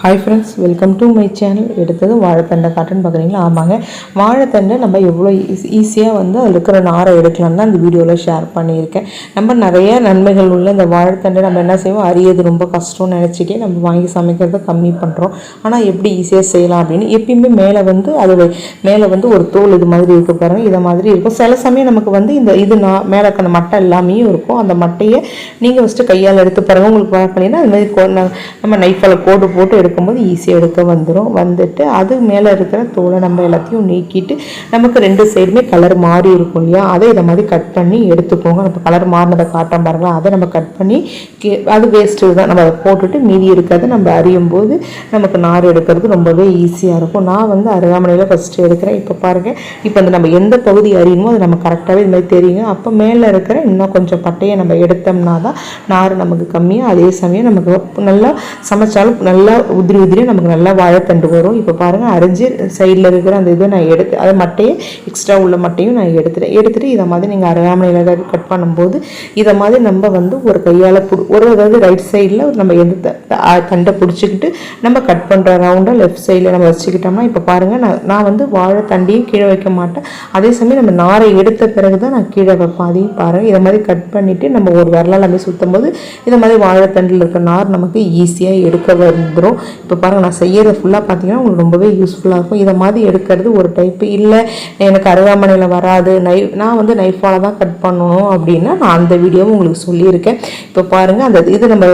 Hi friends welcome to my channel எடுத்தது வாழைத்தண்டை காட்டுன்னு பார்க்குறீங்களா ஆமாங்க. வாழைத்தண்டை நம்ம எவ்வளோ ஈஸியாக வந்து அதில் இருக்கிற நாரை எடுக்கலாம் தான் இந்த வீடியோவில் ஷேர் பண்ணியிருக்கேன். நம்ம நிறைய நன்மைகள் உள்ள இந்த வாழைத்தண்டை நம்ம என்ன செய்வோம்? அறியது ரொம்ப கஷ்டம்னு நினச்சிக்கிட்டே நம்ம வாங்கி சமைக்கிறத கம்மி பண்ணுறோம் ஆனால் எப்படி ஈஸியாக செய்யலாம் அப்படின்னு எப்பயுமே மேலே வந்து அதோட மேலே வந்து ஒரு தோல் இது மாதிரி இருக்க பாருங்கள் இதை மாதிரி இருக்கும். சில சமயம் நமக்கு வந்து இந்த இது நான் மேலே இருக்கிற அந்த மட்டை எல்லாமே இருக்கும். அந்த மட்டையை நீங்கள் ஃபஸ்ட்டு கையால் எடுத்து பாருங்கள் உங்களுக்கு பண்ணிங்கன்னா அது மாதிரி ந- நம்ம நைஃபால் கோடு போட்டு எடுக்கும்போது ஈஸியாக எடுக்க வந்துடும் வந்துட்டு அது மேலே இருக்கிற தோலை நம்ம எல்லாத்தையும் நீக்கிட்டு நமக்கு ரெண்டு சைடுமே கலர் மாறி இருக்கும் இல்லையா? அதை இதை மாதிரி கட் பண்ணி எடுத்துக்கோங்க. நம்ம கலர் மாறினதை காட்டம் பாருங்களா அதை நம்ம கட் பண்ணி கே- அது வேஸ்ட்டு தான். நம்ம அதை போட்டுட்டு மீதி இருக்கிறத நம்ம அறியும் போது நமக்கு நார் எடுக்கிறது ரொம்பவே ஈஸியாக இருக்கும். நான் வந்து அருகாமனையில் ஃபஸ்ட்டு எடுக்கிறேன். இப்போ பாருங்கள் இப்போ அந்த நம்ம எந்த பகுதி அறியணுமோ அது நம்ம கரெக்டாகவே இது மாதிரி தெரியுங்க. அப்போ மேலே இருக்கிற இன்னும் கொஞ்சம் பட்டையை நம்ம எடுத்தோம்னா தான் நார் நமக்கு கம்மியாக அதே சமயம் நமக்கு நல்லா சமைச்சாலும் நல்லா உதிரி உதிரி நமக்கு நல்லா வாழைத்தண்டு வரும். இப்போ பாருங்கள் அரிஞ்சு சைடில் இருக்கிற அந்த இதை நான் எடுத்து அதை மட்டையை எக்ஸ்ட்ரா உள்ள மட்டையும் நான் எடுத்துட்டேன் எடுத்துகிட்டு இதை மாதிரி நீங்கள் அருகாமனையில் கட் பண்ணும்போது இதை மாதிரி நம்ம வந்து ஒரு கையால் பிடி ஒரு அதாவது ரைட் சைடில் நம்ம எந்த த- தண்டை பிடிச்சிக்கிட்டு நம்ம கட் பண்ணுற ரவுண்டாக லெஃப்ட் சைடில் நம்ம வச்சுக்கிட்டோம்னா இப்போ பாருங்கள் நான் நான் வந்து வாழை தண்டையும் கீழே வைக்க மாட்டேன். அதே சமயம் நம்ம நாரை எடுத்த பிறகு தான் நான் கீழே வைப்பேன். அதையும் பாருங்கள் இதை மாதிரி கட் பண்ணிவிட்டு நம்ம ஒரு விரலால் அப்படியே சுற்றும் போது இதை மாதிரி வாழைத்தண்டில் இருக்க நார் நமக்கு ஈஸியாக எடுக்க வந்துடும் இப்போ பாருங்கள் நான் செய்யறது ஃபுல்லாக பார்த்தீங்கன்னா உங்களுக்கு ரொம்பவே யூஸ்ஃபுல்லாக இருக்கும். இதை மாதிரி எடுக்கிறது ஒரு டைப்பு இல்லை எனக்கு அருகாமனையில் வராது. நை நான் வந்து நைஃபால் தான் கட் பண்ணணும் அப்படின்னா நான் அந்த வீடியோவும் உங்களுக்கு சொல்லியிருக்கேன். இப்போ பாருங்கள் அந்த இது நம்ம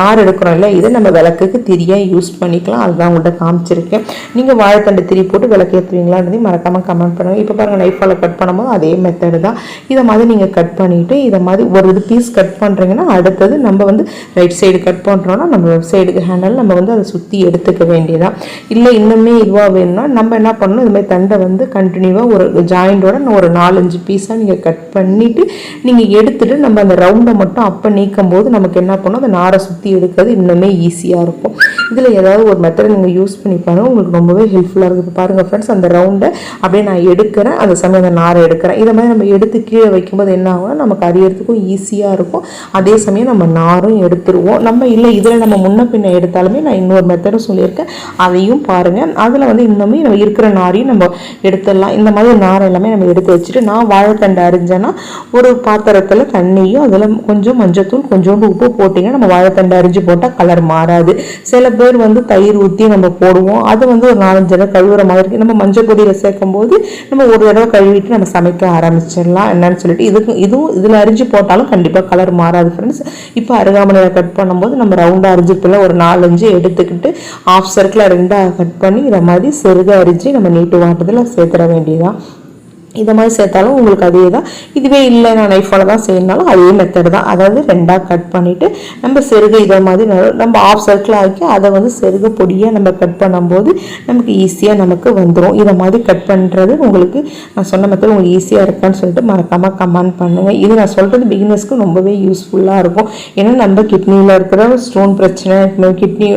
நார் எடுக்கிறோம் இல்லை இதை நம்ம விளக்குக்கு திரியாக யூஸ் பண்ணிக்கலாம். அதுதான் உங்கள்கிட்ட காமிச்சிருக்கேன். நீங்கள் வாழைத்தண்டு திரி போட்டு விளக்கு ஏற்றுவீங்களான்றதையும் மறக்காமல் கமெண்ட் பண்ணுங்கள் இப்போ பாருங்கள் நைஃபால் கட் பண்ணும்போது அதே மெத்தடு தான். இதை மாதிரி நீங்கள் கட் பண்ணிவிட்டு இதை மாதிரி ஒரு இது பீஸ் கட் பண்ணுறீங்கன்னா அடுத்தது நம்ம வந்து ரைட் சைடு கட் பண்ணுறோன்னா நம்ம சைடுக்கு ஹேண்டில் நம்ம வந்து அதை சுற்றி எடுத்துக்க வேண்டியதான் இல்லை இன்னுமே இதுவாக வேணும்னா நம்ம என்ன பண்ணணும்? இது மாதிரி தண்டை வந்து கண்டினியூவாக ஒரு ஜாயிண்டோட ஒரு நாலஞ்சு பீஸாக நீங்கள் கட் பண்ணிவிட்டு நீங்கள் எடுத்துட்டு நம்ம அந்த ரவுண்டை மட்டும் அப்போ நீக்கும் போது நமக்கு என்ன பண்ணணும் அந்த நாரை சுற்றி எடுக்கிறது இன்னுமே ஈஸியாக இருக்கும். இதில் ஏதாவது ஒரு மெத்தடை நீங்கள் யூஸ் பண்ணி பாருங்கள் உங்களுக்கு ரொம்பவே ஹெல்ப்ஃபுல்லாக இருக்குது பாருங்கள் ஃப்ரெண்ட்ஸ் அந்த ரவுண்டை அப்படியே நான் எடுக்கிறேன். அந்த சமயம் அந்த நாரை எடுக்கிறேன். இதை மாதிரி நம்ம எடுத்து கீழே வைக்கும்போது என்ன ஆகும்னா நமக்கு அறியறதுக்கும் ஈஸியாக இருக்கும். அதே சமயம் நம்ம நாரும் எடுத்துருவோம். நம்ம இல்லை இதில் நம்ம முன்ன பின்ன எடுத்தாலுமே நான் இன்னொரு மெத்தடும் சொல்லியிருக்கேன். அதையும் பாருங்கள் அதில் வந்து இன்னுமே நம்ம இருக்கிற நாரையும் நம்ம எடுத்துடலாம். இந்த மாதிரி நார் எல்லாமே நம்ம எடுத்து வச்சுட்டு நான் வாழைத்தண்டை அரிஞ்சேன்னா ஒரு பாத்திரத்தில் தண்ணியும் அதில் கொஞ்சம் மஞ்சத்தூள் கொஞ்சோண்டு உப்பு போட்டிங்கன்னா நம்ம வாழைத்தண்டை அரிஞ்சு போட்டால் கலர் மாறாது. சில பேர் வந்து தயிர் ஊற்றி நம்ம போடுவோம். அது வந்து ஒரு நாலஞ்சு தடவை கழுவுற மாதிரி இருக்குது நம்ம மஞ்சள் பொடியில் சேர்க்கும் போது நம்ம ஒரு தடவை கழுவிட்டு நம்ம சமைக்க ஆரம்பிச்சிடலாம். என்னன்னு சொல்லிட்டு இதுக்கு இதுவும் இதில் அரிஞ்சு போட்டாலும் கண்டிப்பாக கலர் மாறாது ஃப்ரெண்ட்ஸ் இப்போ அருகாமனையை கட் பண்ணும்போது நம்ம ரவுண்டாக அரிஞ்சிருப்பில் ஒரு நாலஞ்சு எடுத்துக்கிட்டு ஆஃப் சர்க்கிளாக ரெண்டாக கட் பண்ணி இதை மாதிரி செருக அரிஞ்சு நம்ம நீட்டு வாட்டத்தில் சேர்த்துட வேண்டியதான் இதை மாதிரி சேர்த்தாலும் உங்களுக்கு அதே தான். இதுவே இல்லை நான் நைஃபால் தான் செய்யணுனாலும் அதே மெத்தடு தான். அதாவது ரெண்டாக கட் பண்ணிவிட்டு நம்ம செருகு இதை மாதிரி நம்ம ஆஃப் சர்க்கிள் ஆக்கி அதை வந்து செருகு பொடியாக நம்ம கட் பண்ணும்போது நமக்கு ஈஸியாக நமக்கு வந்துடும் இதை மாதிரி கட் பண்ணுறது உங்களுக்கு நான் சொன்ன மெத்தட் உங்களுக்கு ஈஸியாக இருக்கான்னு சொல்லிட்டு மறக்காமல் கமெண்ட் பண்ணுங்கள் இது நான் சொல்கிறது பிகினர்ஸ்க்கு ரொம்பவே யூஸ்ஃபுல்லாக இருக்கும். ஏன்னா நம்ம கிட்னியில் இருக்கிற ஸ்டோன் பிரச்சனை கிட்னி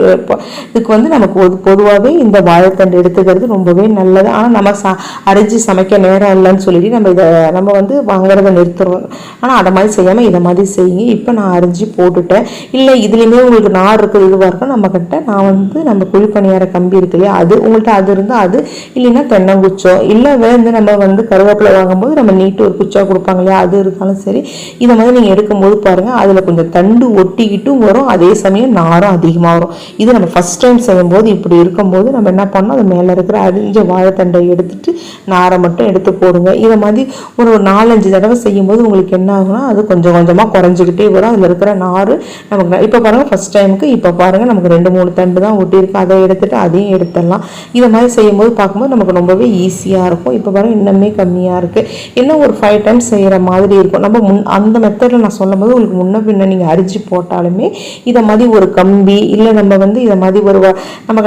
இதுக்கு வந்து நமக்கு பொது பொதுவாகவே இந்த வாழைத்தண்டு எடுத்துக்கிறது ரொம்பவே நல்லது. ஆனால் நம்ம ச அரைஞ்சி சமைக்க நேரம் இல்லைன்னு சொல்லிட்டு நம்ம இதை நம்ம வந்து வாங்குறத நிறுத்துறோம். ஆனால் அதை மாதிரி செய்யாமல் இதை மாதிரி செய்யுங்க. இப்போ நான் அரிஞ்சு போட்டுட்டேன். இல்லை இதுலேயுமே உங்களுக்கு நார் இருக்குது இதுவாக இருக்கும் நம்மக்கிட்ட நான் வந்து நம்ம குழிப்பணியார கம்பி இருக்கு இல்லையா அது உங்கள்கிட்ட அது இருந்தால் அது இல்லைன்னா தென்னங்குச்சம் இல்லை வந்து நம்ம வந்து கருவேப்பிலை வாங்கும்போது நம்ம நீட்டு ஒரு குச்சா கொடுப்பாங்க இல்லையா அது இருந்தாலும் சரி இதை மாதிரி நீங்கள் எடுக்கும்போது பாருங்கள் அதில் கொஞ்சம் தண்டு ஒட்டிக்கிட்டும் வரும் அதே சமயம் நாரும் அதிகமாக வரும். இது நம்ம ஃபஸ்ட் டைம் செய்யும்போது இப்படி இருக்கும்போது நம்ம என்ன பண்ணோம் அது மேலே இருக்கிற அரிஞ்ச வாழைத்தண்டை எடுத்துட்டு நாரை மட்டும் எடுத்து போடுங்க. இதை மாதிரி ஒரு நாலஞ்சு தடவை செய்யும்போது உங்களுக்கு என்ன ஆகும்னா அது கொஞ்சம் கொஞ்சமாக குறைஞ்சிக்கிட்டே வரும். அதில் இருக்கிற நார் நமக்கு இப்போ பாருங்கள் ஃபஸ்ட் டைமுக்கு இப்போ பாருங்கள் நமக்கு ரெண்டு மூணு தண்டு தான் ஒட்டியிருக்கு அதை எடுத்துகிட்டு அதையும் எடுத்துடலாம். இதை மாதிரி செய்யும்போது பார்க்கும்போது நமக்கு ரொம்பவே ஈஸியாக இருக்கும். இப்போ பாருங்கள் இன்னுமே கம்மியாக இருக்குது இன்னும் ஒரு ஃபைவ் டைம்ஸ் செய்கிற மாதிரி இருக்கும். நம்ம முன் அந்த மெத்தடில் நான் சொல்லும்போது உங்களுக்கு முன்ன பின்ன நீங்கள் அரிஞ்சு போட்டாலுமே இதை மாதிரி ஒரு கம்பி இல்லை நம்ம வந்து இதை மாதிரி ஒரு வ- நம்ம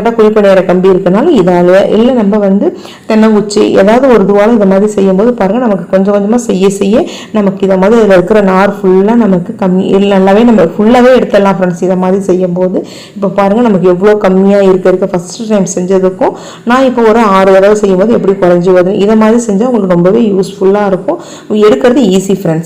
கம்பி இருக்கனால இதால் இல்லை நம்ம வந்து தென்னங்குச்சி ஏதாவது ஒரு இதுவால் இதை மாதிரி செய்யும்போது பாருங்கள் நமக்கு கொஞ்சம் கொஞ்சமாக செய்ய செய்ய நமக்கு இதை மாதிரி இதில் இருக்கிற நார் ஃபுல்லாக நமக்கு கம்மி நல்லாவே நம்ம ஃபுல்லாகவே எடுத்துடலாம் ஃப்ரெண்ட்ஸ் இதை மாதிரி செய்யும்போது இப்போ பாருங்கள் நமக்கு எவ்வளோ கம்மியாக இருக்க இருக்க ஃபஸ்ட்டு டைம் செஞ்சதுக்கும் நான் இப்போ ஒரு ஆறு தடவை செய்யும்போது எப்படி குறைஞ்சி வருது இதை மாதிரி செஞ்சால் உங்களுக்கு ரொம்பவே யூஸ்ஃபுல்லாக இருக்கும். எடுக்கிறது ஈஸி ஃப்ரெண்ட்ஸ்